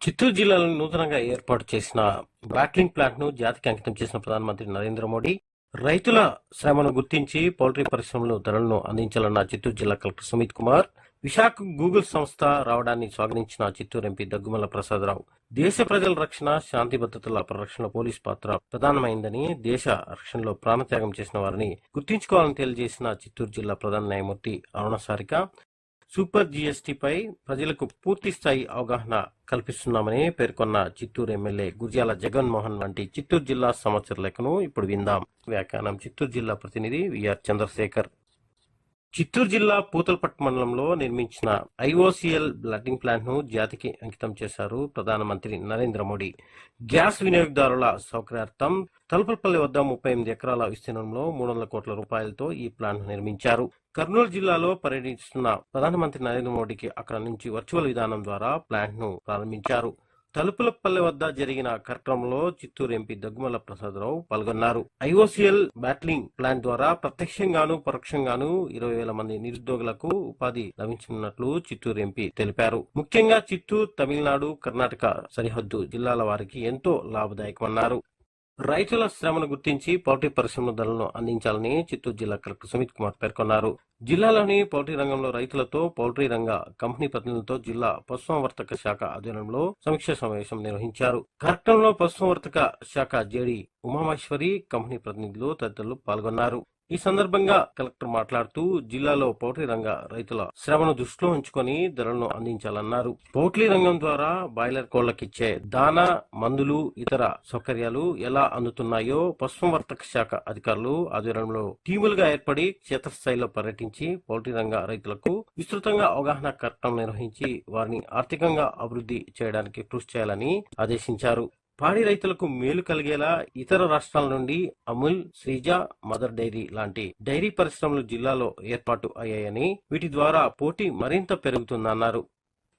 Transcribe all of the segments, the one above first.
చిత్తూరు జిల్లాలో నూతనంగా ఏర్పాటు చేసిన బ్యాట్లింగ్ ప్లాంట్ను జాతికి అంకితం చేసిన ప్రధానమంత్రి నరేంద్ర మోడీ రైతుల శ్రమను గుర్తించి పౌల్ట్రీ పరిశ్రమలు ధరలను అందించాలన్న చిత్తూరు జిల్లా కలెక్టర్ సుమిత్ కుమార్ విశాఖ గూగుల్ సంస్థ రావడాన్ని స్వాగతించిన చిత్తూరు ఎంపీ దగ్గుమల్ల ప్రసాదరావు దేశ ప్రజల రక్షణ శాంతి భద్రతల పరిరక్షణలో పోలీస్ పాత్ర ప్రధానమైందని దేశ రక్షణలో ప్రాణత్యాగం చేసిన వారిని గుర్తించుకోవాలని తెలియజేసిన చిత్తూరు జిల్లా ప్రధాన న్యాయమూర్తి అరుణ సారిక సూపర్ జీఎస్టీపై ప్రజలకు పూర్తి స్థాయి అవగాహన కల్పిస్తున్నామని పేర్కొన్న చిత్తూరు ఎమ్మెల్యే గుర్జాల జగన్మోహన్ వంటి చిత్తూరు జిల్లా సమాచార లేఖను ఇప్పుడు విందాం. వ్యాఖ్యానం చిత్తూరు జిల్లా ప్రతినిధి విఆర్ చంద్రశేఖర్. చిత్తూరు జిల్లా పూతలపట్టు మండలంలో నిర్మించిన ఐఓసీఎల్ బ్లడ్డింగ్ ప్లాంట్ను జాతికి అంకితం చేశారు ప్రధానమంత్రి నరేంద్ర మోడీ. గ్యాస్ వినియోగదారుల సౌకర్యార్థం తలుపులపల్లి వద్ద ముప్పై ఎనిమిది ఎకరాల విస్తీర్ణంలో మూడు వందల కోట్ల రూపాయలతో ఈ ప్లాంట్ నిర్మించారు. కర్నూలు జిల్లాలో పర్యటిస్తున్న ప్రధానమంత్రి నరేంద్ర మోడీకి అక్కడ నుంచి వర్చువల్ విధానం ద్వారా ప్లాంట్ను ప్రారంభించారు. తలుపులపల్లె వద్ద జరిగిన కార్యక్రమంలో చిత్తూరు ఎంపీ దగ్గుమల్ల ప్రసాదరావు పాల్గొన్నారు. ఐఓసీఎల్ బ్యాట్లింగ్ ప్లాంట్ ద్వారా ప్రత్యక్షంగాను పరోక్షంగాను ఇరవై వేల మంది నిరుద్యోగులకు ఉపాధి లభించనున్నట్లు చిత్తూరు ఎంపీ తెలిపారు. ముఖ్యంగా చిత్తూరు తమిళనాడు కర్ణాటక సరిహద్దు జిల్లాల వారికి ఎంతో లాభదాయకమన్నారు. రైతుల శ్రమను గుర్తించి పౌల్ట్రీ పరిశ్రమ ధరలను అందించాలని చిత్తూరు జిల్లా కలెక్టర్ సుమిత్ కుమార్ పేర్కొన్నారు. జిల్లాలోని పౌల్ట్రీ రంగంలో రైతులతో పౌల్ట్రీ రంగ కంపెనీ ప్రతినిధులతో జిల్లా పశుసంవర్తక శాఖ ఆధ్వర్యంలో సమీక్ష సమావేశం నిర్వహించారు. కార్యక్రమంలో పశుసంవర్ధక శాఖ జేడి ఉమామేశ్వరి కంపెనీ ప్రతినిధులు తదితరులు పాల్గొన్నారు. ఈ సందర్భంగా కలెక్టర్ మాట్లాడుతూ జిల్లాలో పౌల్ట్రీ రంగ రైతుల శ్రమను దృష్టిలో ఉంచుకొని ధరలను అందించాలన్నారు. పౌల్ట్రీ రంగం ద్వారా బాయిలర్ కోళ్ళకిచ్చే దానా మందులు ఇతర సౌకర్యాలు ఎలా అందుతున్నాయో పశుసంవర్ధక శాఖ అధికారులు ఆధ్వర్యంలో టీములుగా ఏర్పడి క్షేత్రస్థాయిలో పర్యటించి పౌల్ట్రీ రంగ రైతులకు విస్తృతంగా అవగాహన కార్యక్రమం నిర్వహించి వారిని ఆర్థికంగా అభివృద్ధి చేయడానికి కృషి చేయాలని ఆదేశించారు. పాడి రైతులకు మేలు కలిగేలా ఇతర రాష్ట్రాల నుండి అమూల్ శ్రీజ మదర్ డైరీ లాంటి డైరీ పరిశ్రమలు జిల్లాలో ఏర్పాటు అయ్యాయని వీటి ద్వారా పోటీ మరింత పెరుగుతుందన్నారు.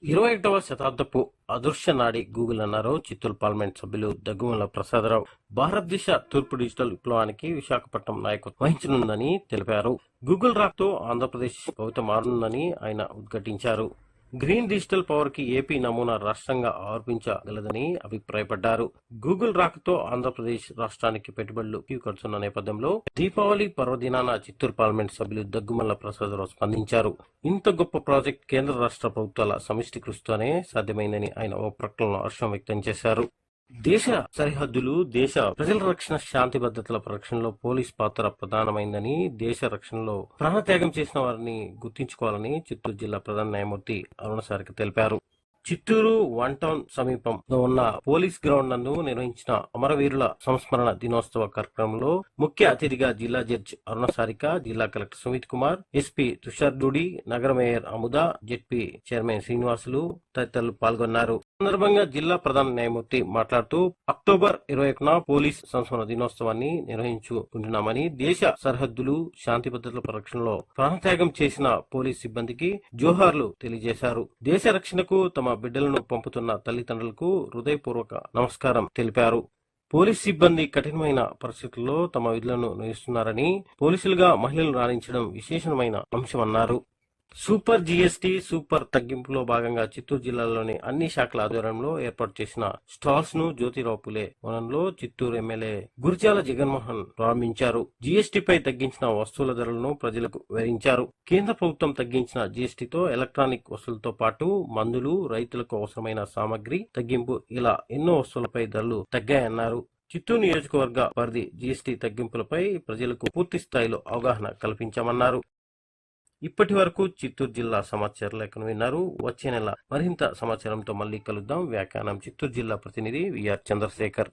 ఇరవై ఒకటవ శతాబ్దపు అదృశ్య నాడి గూగుల్ అన్నారు చిత్తూరు పార్లమెంట్ సభ్యులు దగ్గుమల ప్రసాదరావు. భారతదేశ తూర్పు డిజిటల్ విప్లవానికి విశాఖపట్నం నాయకత్వం వహించనుందని తెలిపారు. గూగుల్ రాక్తో ఆంధ్రప్రదేశ్ భవిత మారనుందని ఆయన ఉద్ఘాటించారు. గ్రీన్ డిజిటల్ పవర్కి ఏపీ నమూనా రాష్ట్రంగా ఆరోపించగలదని అభిప్రాయపడ్డారు. గూగుల్ రాకతో ఆంధ్రప్రదేశ్ రాష్ట్రానికి పెట్టుబడులు కడుతున్న నేపథ్యంలో దీపావళి పర్వదినాన చిత్తూరు పార్లమెంట్ సభ్యులు దగ్గుమల్ల ప్రసాదరావు స్పందించారు. ఇంత గొప్ప ప్రాజెక్ట్ కేంద్ర రాష్ట్ర ప్రభుత్వాల సమిష్టి కృషితోనే సాధ్యమైందని ఆయన ఓ ప్రకటనలో హర్షం వ్యక్తం చేశారు. దేశ సరిహద్దులు దేశ ప్రజల రక్షణ శాంతి భద్రతల రక్షణలో పోలీస్ పాత్ర ప్రధానమైందని దేశ రక్షణలో ప్రాణత్యాగం చేసిన వారిని గుర్తించుకోవాలని చిత్తూరు జిల్లా ప్రధాన న్యాయమూర్తి అరుణ సారిక తెలిపారు. చిత్తూరు వన్ టౌన్ సమీపంలో ఉన్న పోలీస్ గ్రౌండ్ నందు నిర్వహించిన అమరవీరుల సంస్మరణ దినోత్సవ కార్యక్రమంలో ముఖ్య అతిథిగా జిల్లా జడ్జి అరుణ సారిక జిల్లా కలెక్టర్ సుమిత్ కుమార్ ఎస్పీ తుషార్ డూడి నగర mayor Amudha ZP chairman Srinivasulu తదితరులు పాల్గొన్నారు. సందర్భంగా జిల్లా ప్రధాన న్యాయమూర్తి మాట్లాడుతూ అక్టోబర్ ఇరవై ఒకటిన పోలీస్ సంస్మరణ దినోత్సవాన్ని నిర్వహించుకుంటున్నామని దేశ సరిహద్దులు శాంతి భద్రతల పరిరక్షణలో ప్రాణత్యాగం చేసిన పోలీస్ సిబ్బందికి జోహార్లు తెలియజేశారు. దేశ రక్షణకు తమ బిడ్డలను పంపుతున్న తల్లిదండ్రులకు హృదయపూర్వక నమస్కారం తెలిపారు. పోలీస్ సిబ్బంది కఠినమైన పరిస్థితుల్లో తమ విధులను నిర్వహిస్తున్నారని పోలీసులుగా మహిళలు రాణించడం విశేషమైన అంశమన్నారు. సూపర్ జీఎస్టీ సూపర్ తగ్గింపులో భాగంగా చిత్తూరు జిల్లాలోని అన్ని శాఖల ఆధ్వర్యంలో ఏర్పాటు చేసిన స్టాల్స్ను జ్యోతిరావు పులే వనంలో చిత్తూరు ఎమ్మెల్యే గురిజాల జగన్మోహన్ ప్రారంభించారు. జీఎస్టీపై తగ్గించిన వస్తువుల ధరలను ప్రజలకు వివరించారు. కేంద్ర ప్రభుత్వం తగ్గించిన జీఎస్టీతో ఎలక్ట్రానిక్ వస్తువులతో పాటు మందులు రైతులకు అవసరమైన సామాగ్రి తగ్గింపు ఇలా ఎన్నో వస్తువులపై ధరలు తగ్గాయన్నారు. చిత్తూరు నియోజకవర్గ పరిధి జీఎస్టీ తగ్గింపులపై ప్రజలకు పూర్తి స్థాయిలో అవగాహన కల్పించామన్నారు. ఇప్పటి వరకు చిత్తూరు జిల్లా సమాచార లేఖను విన్నారు. వచ్చే నెల మరింత సమాచారంతో మళ్ళీ కలుద్దాం. వ్యాఖ్యానం చిత్తూరు జిల్లా ప్రతినిధి విఆర్ చంద్రశేఖర్.